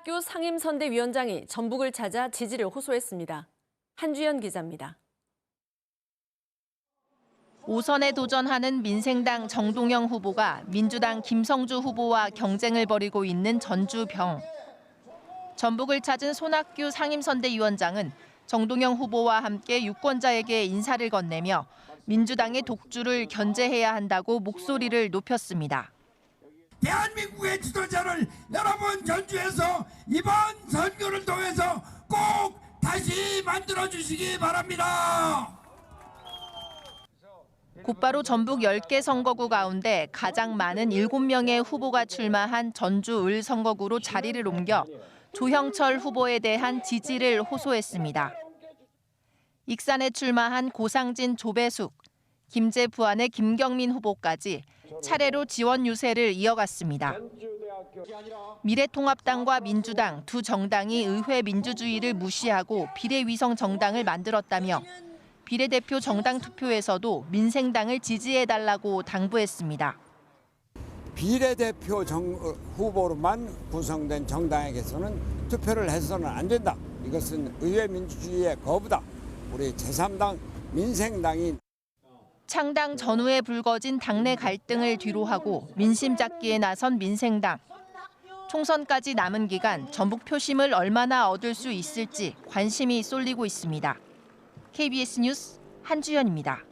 손학규 상임선대위원장이 전북을 찾아 지지를 호소했습니다. 한주연 기자입니다. 오선에 도전하는 민생당 정동영 후보가 민주당 김성주 후보와 경쟁을 벌이고 있는 전주병. 전북을 찾은 손학규 상임선대위원장은 정동영 후보와 함께 유권자에게 인사를 건네며 민주당의 독주를 견제해야 한다고 목소리를 높였습니다. 대한민국의 지도자를 여러분 전주에서 이번 선거를 통해서 꼭 다시 만들어 주시기 바랍니다. 곧바로 전북 10개 선거구 가운데 가장 많은 7명의 후보가 출마한 전주 을 선거구로 자리를 옮겨 조형철 후보에 대한 지지를 호소했습니다. 익산에 출마한 고상진 조배숙, 김제 부안의 김경민 후보까지 차례로 지원 유세를 이어갔습니다. 미래통합당과 민주당 두 정당이 의회 민주주의를 무시하고 비례위성 정당을 만들었다며 비례대표 정당 투표에서도 민생당을 지지해달라고 당부했습니다. 비례대표 정, 어, 후보로만 구성된 정당에게서는 투표를 해서는 안 된다. 이것은 의회 민주주의의 거부다. 우리 제3당 민생당이 창당 전후에 불거진 당내 갈등을 뒤로하고 민심 잡기에 나선 민생당. 총선까지 남은 기간 전북 표심을 얼마나 얻을 수 있을지 관심이 쏠리고 있습니다. KBS 뉴스 한주연입니다.